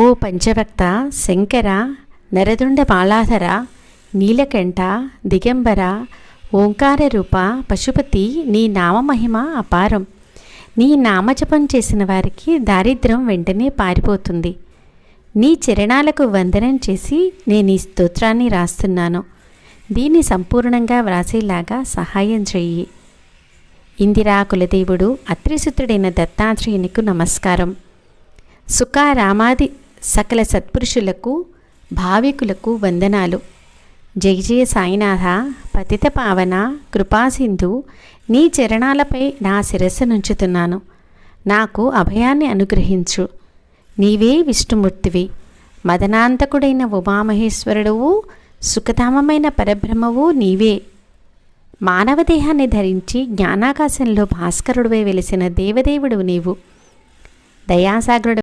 ఓ పంచవక్త శంకర నరదుండ బాలాధర నీలకంఠ దిగంబర ఓంకార రూప పశుపతి నీ నామమహిమ అపారం. నీ నామజపం చేసిన వారికి దారిద్ర్యం వెంటనే పారిపోతుంది. నీ చరణాలకు వందనం చేసి నేను ఈ స్తోత్రాన్ని రాస్తున్నాను. దీన్ని సంపూర్ణంగా వ్రాసేలాగా సహాయం చెయ్యి. ఇందిరా కులదేవుడు అత్రిసుతుడైన దత్తాత్రేయునికి నమస్కారం. సుఖ రామాది సకల సత్పురుషులకు భావికులకు వందనాలు. జయ జయ సాయినాథ పతిత పావన కృపాసింధు నీ చరణాలపై నా శిరస్సు నుంచుతున్నాను. నాకు అభయాన్ని అనుగ్రహించు. నీవే విష్ణుమూర్తివి. మదనాంతకుడైన ఉమామహేశ్వరుడువు సుఖధామమైన పరబ్రహ్మవు నీవే. మానవ దేహాన్ని ధరించి జ్ఞానాకాశంలో భాస్కరుడివై వెలిసిన దేవదేవుడు నీవు. దయాసాగరుడు